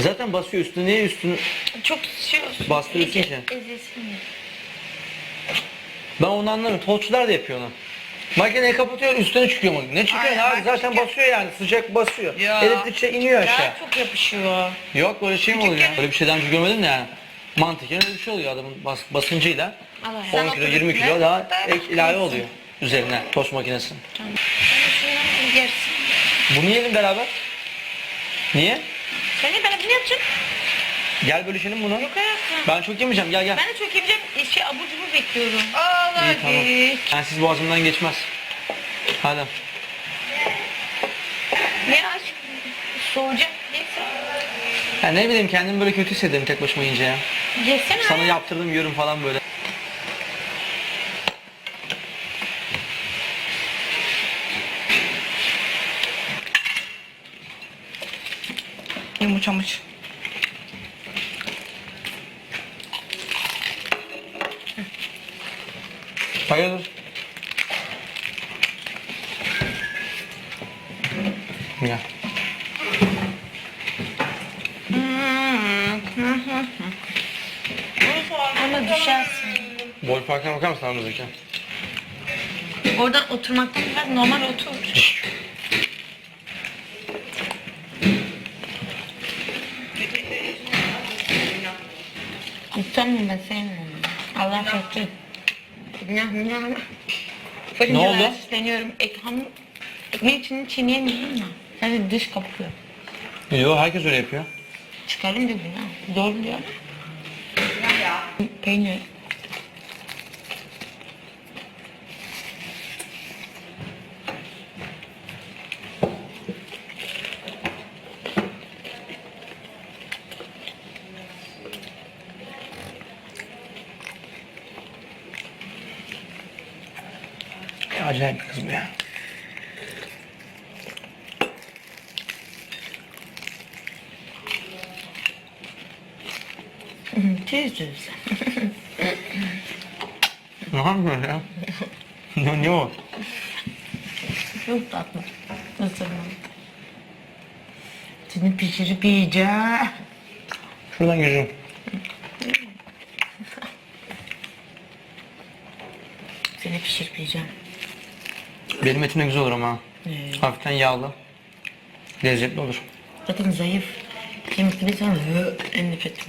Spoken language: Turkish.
Zaten basıyor üstüne niye üstünü Çok şey olsun. Bastırıyorsun ki. Ezilsin ya. Ben onu anlamıyorum. Tostçular da yapıyor onu. Makineyi kapatıyor üstüne çıkıyor makine. Ne çıkıyor ne abi zaten çıkıyor. basıyor yani sıcak basıyor. Ya. Elektrikçe iniyor aşağı. Daha çok yapışıyor. Yok böyle şey mi oluyor ya? Böyle bir şeyden önce görmedim de yani. Mantıken öyle bir şey oluyor adamın bas, basıncıyla. Allah 10 ya. kilo Sen 20 otur kilo üstüne, daha daha ek ilave bakıyorsun. oluyor üzerine tost makinesi. Sen yersin. Bunu yiyelim beraber. Niye? Sen ne ben ne yapacaksın? Gel bölüşelim bunu. Yok hayatım. Ben çok yemeyeceğim gel gel. Ben de çok yiyeceğim. Şey abur cubur bekliyorum. Allah İyi tamam. Yani siz boğazımdan geçmez. Hadi. Ne aç? Soğuyacak. Neyse. Ya ne bileyim kendimi böyle kötü hissederim tek başıma yiyince ya. Yesene. Sana hayatım. yaptırdım yiyorum falan böyle. Yumuşamış. Hayırdır? Gel. Ama düşersin. Boy farkına bakar mısın aramızdaki? Oradan oturmaktan biraz normal otur. Utanmıyorum ben sevmiyorum. Allah çarpsın. Günah günah. Ne oldu? Süsleniyorum. Ek, ham, ekmeğin içini çiğneyemiyorum ya. Sadece dış kapıyor. Yo herkes öyle yapıyor. Çıkarım diyor günah. Zor diyor. Peynir. Ya acayip bir kız bu ya. Tüzüz. Ne yapıyorsun ya? ne, ne o? Çok tatlı. Isırmam. Seni pişirip yiyeceğim. Şuradan gireceğim. Seni pişirip yiyeceğim. Benim etim de güzel olur ama. Ee, Hafiften yağlı. Lezzetli olur. zaten zayıf. Kemikli bir sonra en nefret.